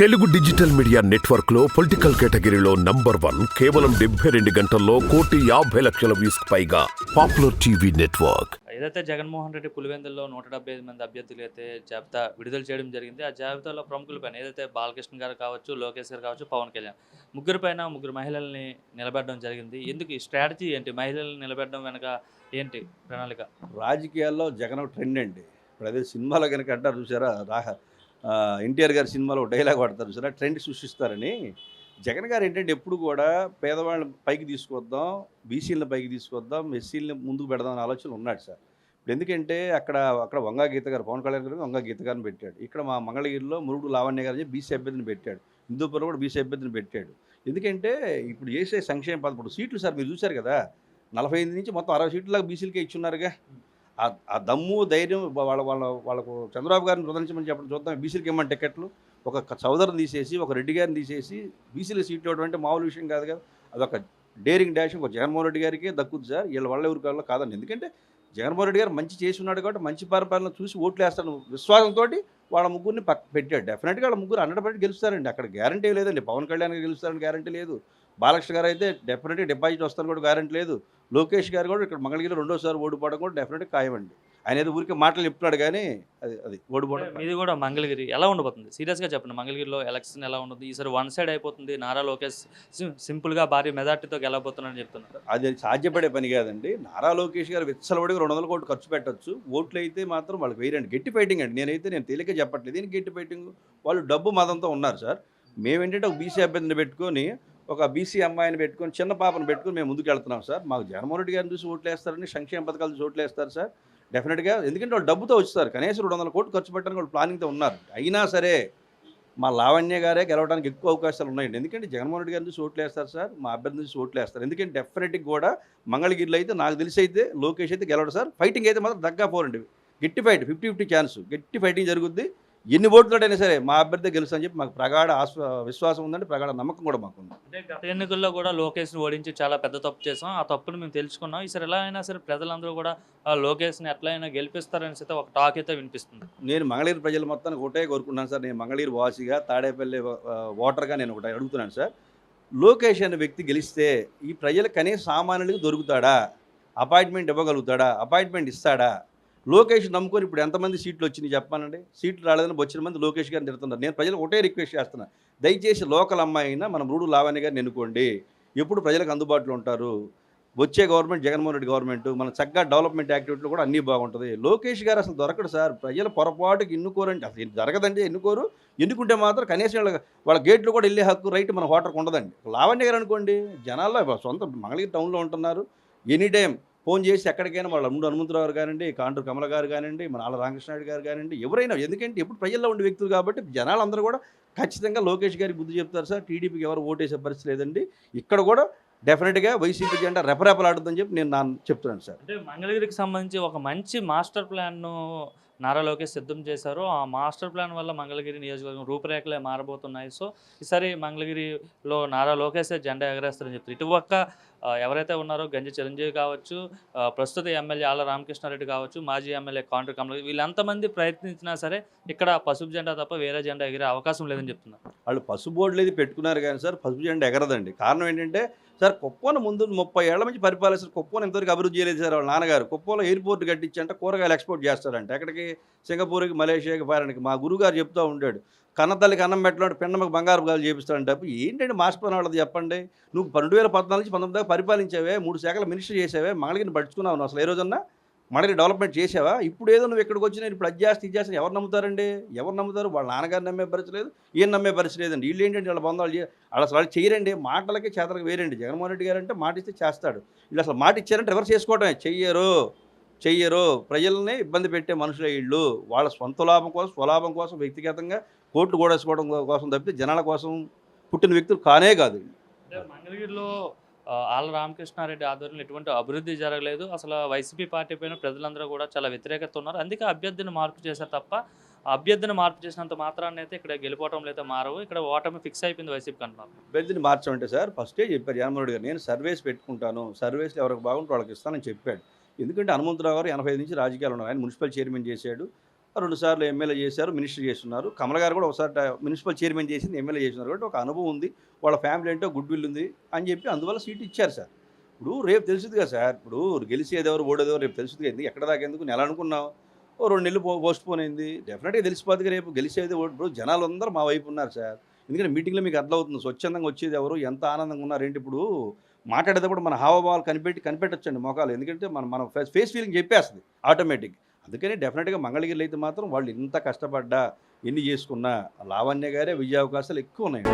Telugu digital media నెట్వర్క్లో political కేటగిరీలో number one కేవలం డెబ్బై రెండు గంటల్లో కోటి యాభై లక్షల వ్యూస్ పైగా పాపులర్ టీవీ నెట్వర్క్. ఏదైతే జగన్మోహన్ రెడ్డి పులివెందుల్లో నూట డెబ్బై ఐదు మంది అభ్యర్థులు అయితే జాబితా విడుదల చేయడం జరిగింది ఆ జాబితాలో ప్రముఖుల పైన ఏదైతే బాలకృష్ణ గారు కావచ్చు లోకేష్ గారు కావచ్చు పవన్ కళ్యాణ్ ముగ్గురు పైన ముగ్గురు మహిళల్ని నిలబెట్టడం జరిగింది. ఎందుకు ఈ స్ట్రాటజీ ఏంటి? మహిళల్ని నిలబెట్టడం వెనక ఏంటి ప్రణాళిక? రాజకీయాల్లో జగన్ ట్రెండ్ అండి. ఇప్పుడు అదే సినిమాలో కనుక అంటారు చూసారా? ఎన్టీఆర్ గారి సినిమాలో ఒక డైలాగ్ వాడతారు సరే ట్రెండ్ సృష్టిస్తారని. జగన్ గారు ఏంటంటే ఎప్పుడు కూడా పేదవాళ్ళని పైకి తీసుకొద్దాం బీసీలను పైకి తీసుకొద్దాం ఎస్సీలని ముందుకు పెడదాం అనే ఆలోచనలు ఉన్నాడు సార్. ఇప్పుడు ఎందుకంటే అక్కడ అక్కడ వంగా గీత గారు పవన్ కళ్యాణ్ గారు వంగా గీత గారిని పెట్టాడు. ఇక్కడ మా మంగళగిరిలో మురుగుడు లావణ్య గారు బీసీ అభ్యర్థిని పెట్టాడు. హిందూపురం కూడా బీసీ అభ్యర్థిని పెట్టాడు. ఎందుకంటే ఇప్పుడు చేసే సంక్షేమ పథకం ఇప్పుడు సీట్లు సార్ మీరు చూశారు కదా? నలభై ఐదు నుంచి మొత్తం అరవై సీట్లకు బీసీలకే ఇచ్చున్నారుగా. ఆ- దమ్ము ధైర్యం వాళ్ళ వాళ్ళ వాళ్ళకు చంద్రబాబు గారిని ప్రదర్శించమని చెప్పడం చూద్దాం. బీసీలకి ఇవ్వమని టికెట్లు ఒక క- చౌదరిని తీసేసి ఒక రెడ్డి గారిని తీసేసి బీసీల సీట్లు ఇవ్వడం అంటే మామూలు విషయం కాదు కదా. అదొక డేరింగ్ డాష్ ఒక జగన్మోహన్ రెడ్డి గారికి దక్కుద్ది సార్. వీళ్ళ వాళ్ళ ఎవరి కావాలో కాదండి. ఎందుకంటే జగన్మోహన్ రెడ్డి గారు మంచి చేసి ఉన్నాడు కాబట్టి మంచి పరిపాలన చూసి ఓట్లు వేస్తాను విశ్వాసంతో వాళ్ళ ముగ్గురిని పక్క పెట్టాడు. డెఫినెట్గా వాళ్ళ ముగ్గురు హండ్రెడ్ పర్సెంట్ గెలుస్తారండి. అక్కడ గ్యారంటీ లేదండి. పవన్ కళ్యాణ్ గెలుస్తారని గ్యారంటీ లేదు. బాలకృష్ణ గారు అయితే డెఫినెట్గా డిపాజిట్ వస్తారని కూడా గ్యారంటీ లేదు. లోకేష్ గారు కూడా ఇక్కడ మంగళగిరి రెండోసారి ఓడిపోవడం కూడా డెఫినెట్గా ఖాయమండి. ఆయన ఏదో ఊరికే మాటలు చెప్తున్నాడు కానీ అది అది ఓడిపోవడం మీది కూడా మంగళగిరి ఎలా ఉండబోతుంది సీరియస్గా చెప్పండి. మంగళగిరిలో ఎలక్షన్ ఎలా ఉంటుంది ఈసారి వన్ సైడ్ అయిపోతుంది. నారా లోకేష్ సింపుల్గా భారీ మెజార్టీతో గెలవబోతున్నారని చెప్తున్నారు. అది సాధ్యపడే పని కాదండి. నారా లోకేష్ గారు విచ్చలబడి రెండు వందల కోట్లు ఖర్చు పెట్టొచ్చు. ఓట్లు అయితే మాత్రం వాళ్ళకి వేయరండి గట్టి ఫైటింగ్ అండి. నేనైతే నేను తేలిక చెప్పట్లేదు. గట్టి ఫైటింగ్ వాళ్ళు డబ్బు మదంతో ఉన్నారు సార్. మేమేంటంటే ఒక బీసీ అభ్యర్థిని పెట్టుకొని ఒక బీసీ అమ్మాయిని పెట్టుకొని చిన్న పాపను పెట్టుకొని మేము ముందుకు వెళ్తున్నాం సార్. మాకు జగన్మోహన్ రెడ్డి గారిని చూసి ఓట్లు వేస్తారని సంక్షేమ పథకాలు చూసి ఓట్లు వేస్తారు సార్ డెఫినెట్గా ఎందుకంటే వాళ్ళు డబ్బుతో వచ్చారు కనీసం రెండు వందల కోట్లు ఖర్చు పెట్టడానికి వాళ్ళు ప్లానింగ్తో ఉన్నారు. అయినా సరే మా లావణ్య గారే గెలవడానికి ఎక్కువ అవకాశాలు ఉన్నాయండి. ఎందుకంటే జగన్మోహన్ రెడ్డి గారిని చూసి ఓట్లు వేస్తారు సార్ మా అభ్యర్థి నుంచి ఓట్లు వేస్తారు ఎందుకంటే డెఫినెట్గా కూడా మంగళగిరిలో అయితే నాకు తెలిసి అయితే లోకేష్ అయితే గెలవడు సార్. ఫైటింగ్ అయితే మాత్రం దగ్గర పోరండి. గట్టి ఫైట్ ఫిఫ్టీ ఫిఫ్టీ ఛాన్స్ గట్టి ఫైటింగ్ జరుగుద్ది. ఎన్ని ఓట్లతోటైనా సరే మా అభ్యర్థి గెలుస్తా అని చెప్పి మాకు ప్రగాఢ ఆశ్వ విశ్వాసం ఉందండి ప్రగాఢ నమ్మకం కూడా మాకు ఉంది. అంటే గత ఎన్నికల్లో కూడా లోకేష్ని ఓడించి చాలా పెద్ద తప్పు చేసాం. ఆ తప్పును మేము తెలుసుకున్నాం. ఈసారి ఎలా అయినా సరే ప్రజలందరూ కూడా ఆ లోకేష్ని ఎట్లా అయినా గెలిపిస్తారని అయితే ఒక టాక్ అయితే వినిపిస్తుంది. నేను మంగళగిరి ప్రజల మొత్తానికి ఒకటే కోరుకుంటున్నాను సార్. నేను మంగళగిరి వాసిగా తాడేపల్లి ఓటర్గా నేను ఒకటి అడుగుతున్నాను సార్. లోకేష్ అనే వ్యక్తి గెలిస్తే ఈ ప్రజలు కనీస సామాన్యులకు దొరుకుతాడా? అపాయింట్మెంట్ ఇవ్వగలుగుతాడా? అపాయింట్మెంట్ ఇస్తాడా? లోకేష్ నమ్ముకొని ఇప్పుడు ఎంతమంది సీట్లు వచ్చినాయి చెప్పానండి సీట్లు రాలేదని వచ్చిన మంది లోకేష్ గారిని తిడుతున్నారు. నేను ప్రజలకు ఒకటే రిక్వెస్ట్ చేస్తున్నా. దయచేసి లోకల్ అమ్మాయి అయినా మనం రూడు లావణ్య గారిని ఎన్నుకోండి. ఎప్పుడు ప్రజలకు అందుబాటులో ఉంటారు? వచ్చే గవర్నమెంట్ జగన్మోహన్ రెడ్డి గవర్నమెంట్ మన చక్కగా డెవలప్మెంట్ యాక్టివిటీలు కూడా అన్నీ బాగుంటుంది. లోకేష్ గారు అసలు దొరకడు సార్. ప్రజలు పొరపాటుకి ఎన్నుకోరండి అసలు జరగదండి ఎన్నుకోరు. ఎన్నుకుంటే మాత్రం కనీసం వాళ్ళ వాళ్ళ గేట్లు కూడా వెళ్ళే హక్కు రైట్ మన హోటర్కి ఉండదండి. లావణ్య గారు అనుకోండి జనాల్లో సొంత మంగళగిరి టౌన్లో ఉంటున్నారు. ఎనీ టైం ఫోన్ చేసి ఎక్కడికైనా వాళ్ళ ముందు హనుమంతరావు గారు కానివ్వండి కాంటూరు కమల గారు కానివ్వండి మన ఆళ్ళ రామకృష్ణారెడ్డి గారు కానివ్వండి ఎవరైనా ఎందుకంటే ఎప్పుడు ప్రజల్లో ఉండే వ్యక్తులు కాబట్టి జనాలందరూ కూడా ఖచ్చితంగా లోకేష్ గారికి బుద్ధి చెప్తారు సార్ టీడీపీకి ఎవరు ఓటేసే పరిస్థితి లేదండి. ఇక్కడ కూడా డెఫినెట్గా వైసీపీ జెండా రెపరెపలాడుతుందని చెప్పి నేను నా చెప్తున్నాను సార్. అంటే మంగళగిరికి సంబంధించి ఒక మంచి మాస్టర్ ప్లాన్ను నారా లోకేష్ సిద్ధం చేశారు. ఆ మాస్టర్ ప్లాన్ వల్ల మంగళగిరి నియోజకవర్గం రూపురేఖలే మారబోతున్నాయి. సో ఈసారి మంగళగిరిలో నారా లోకేష్ జెండా ఎగరేస్తారని చెప్తారు. ఇటు ఒక్క ఎవరైతే ఉన్నారో గంజి చిరంజీవి కావచ్చు ప్రస్తుత ఎమ్మెల్యే ఆళ్ళ రామకృష్ణారెడ్డి కావచ్చు మాజీ ఎమ్మెల్యే కాంట్రీ కమల వీళ్ళంతమంది ప్రయత్నించినా సరే ఇక్కడ పసుపు జెండా తప్ప వేరే జెండా ఎగిరే అవకాశం లేదని చెప్తున్నారు. వాళ్ళు పసుపు బోర్డులు ఇది పెట్టుకున్నారు కానీ సార్ పసుపు జెండా ఎగరదండి. కారణం ఏంటంటే సార్ కుప్పను ముందు ముప్పై ఏళ్ళ నుంచి పరిపాలిస్తారు కుప్పను ఇంతవరకు అభివృద్ధి చేయలేదు సార్ వాళ్ళ నాన్నగారు. కుప్పంలో ఎయిర్పోర్ట్ కట్టించంటే కూరగాయలు ఎక్స్పోర్ట్ చేస్తారంట. ఎక్కడికి? సింగపూర్కి మలేషియాకి ఫారెన్కి. మా గురుగారు చెప్తూ ఉంటాడు. కన్నతల్లికి అన్నం పెట్టడం పిండమకి బంగారు గాలు చేపిస్తాడంటే ఏంటంటే మార్చిపోయిన వాళ్ళది చెప్పండి? నువ్వు రెండు వేల పద్నాలుగు నుంచి పంతొమ్మిది దాకా పరిపాలించావే మూడు శాఖలు మినిస్టర్ చేసావే మంగళగిరిని పడుచుకున్నావు నువ్వు అసలు ఏ రోజన్నా? మనకి డెవలప్మెంట్ చేసావా? ఇప్పుడు ఏదో నువ్వు ఇక్కడికి వచ్చిన ఇప్పుడు అది చేస్తే ఇది ఎవరు నమ్ముతారండి? ఎవరు నమ్ముతారు? వాళ్ళ నాన్నగారు నమ్మే పరిస్థితి లేదు ఈయన నమ్మే పరిస్థితి లేదండి. వీళ్ళు ఏంటంటే వాళ్ళ బంధాలు చే- వాళ్ళు అసలు వాళ్ళు చేయరండి. మాటలకి చేతలకు వేరండి. జగన్మోహన్ రెడ్డి గారు అంటే మాట ఇస్తే చేస్తాడు. వీళ్ళు అసలు మాట ఇచ్చారంటే ఎవరు చేసుకోవటమే. చెయ్యరు చెయ్యరు. ప్రజల్ని ఇబ్బంది పెట్టే మనుషులే వీళ్ళు. వాళ్ళ సొంత లాభం కోసం స్వలాభం కోసం వ్యక్తిగతంగా కోట్లు కూడేసుకోవడం కోసం తప్పితే జనాల కోసం పుట్టిన వ్యక్తులు కానే కాదు. మంగళగిరిలో ఆళ్ళ రామకృష్ణారెడ్డి ఆధ్వర్యంలో ఎటువంటి అభివృద్ధి జరగలేదు. అసలు వైసీపీ పార్టీ పైన ప్రజలందరూ కూడా చాలా వ్యతిరేకత ఉన్నారు. అందుకే అభ్యర్థిని మార్పు చేశారు తప్ప అభ్యర్థిని మార్పు చేసినంత మాత్రాన్ని అయితే ఇక్కడ గెలిపోవటం అయితే మారవు. ఇక్కడ ఓటమి ఫిక్స్ అయిపోయింది వైసీపీ అంటున్నారు అభ్యర్థిని మార్చమంటే సార్ ఫస్టే చెప్పారు జగన్మోహన్ గారు నేను సర్వేస్ పెట్టుకుంటాను. సర్వేస్లో ఎవరికి బాగుంటే వాళ్ళకి ఇస్తానని చెప్పాడు. ఎందుకంటే హనుమంతరావు గారు ఎనభై నుంచి రాజకీయాలు ఉన్నారు ఆయన మున్సిపల్ చైర్మన్ చేశాడు. రెండు సార్లు ఎమ్మెల్యే చేశారు మినిస్టర్ చేస్తున్నారు. కమల గారు కూడా ఒకసారి మున్సిపల్ చైర్మన్ చేసింది ఎమ్మెల్యే చేస్తున్నారు. కాబట్టి ఒక అనుభవం ఉంది. వాళ్ళ ఫ్యామిలీ ఏంటో గుడ్ విల్ ఉంది అని చెప్పి అందువల్ల సీట్ ఇచ్చారు సార్. ఇప్పుడు రేపు తెలుసుది కదా సార్. ఇప్పుడు గెలిచేది ఎవరు ఓడేది రేపు తెలుసుగా ఎందుకు ఎక్కడ దాకా ఎందుకు నెల అనుకున్నాం ఓ రెండు నెలలు పో పోస్ట్ పోన్ అయింది. డెఫినెట్గా తెలిసిపోతుంది రేపు. గెలిచేది ఇప్పుడు జనాలు అందరూ మా వైపు ఉన్నారు సార్. ఎందుకంటే మీటింగ్లో మీకు అర్థమవుతుంది. స్వచ్ఛందంగా వచ్చేది ఎవరు ఎంత ఆనందంగా ఉన్నారు ఏంటి ఇప్పుడు? మాట్లాడేటప్పుడు మన హావభావాలు కనిపెట్టి కనిపెట్టచ్చండి మొఖాలు. ఎందుకంటే మన మన ఫేస్ ఫీలింగ్ చెప్పేస్తుంది ఆటోమేటిక్. అందుకని డెఫినెట్గా మంగళగిరిలో అయితే మాత్రం వాళ్ళు ఇంత కష్టపడ్డా ఎన్ని చేసుకున్నా లావణ్య గారే విజయావకాశాలు ఎక్కువ ఉన్నాయి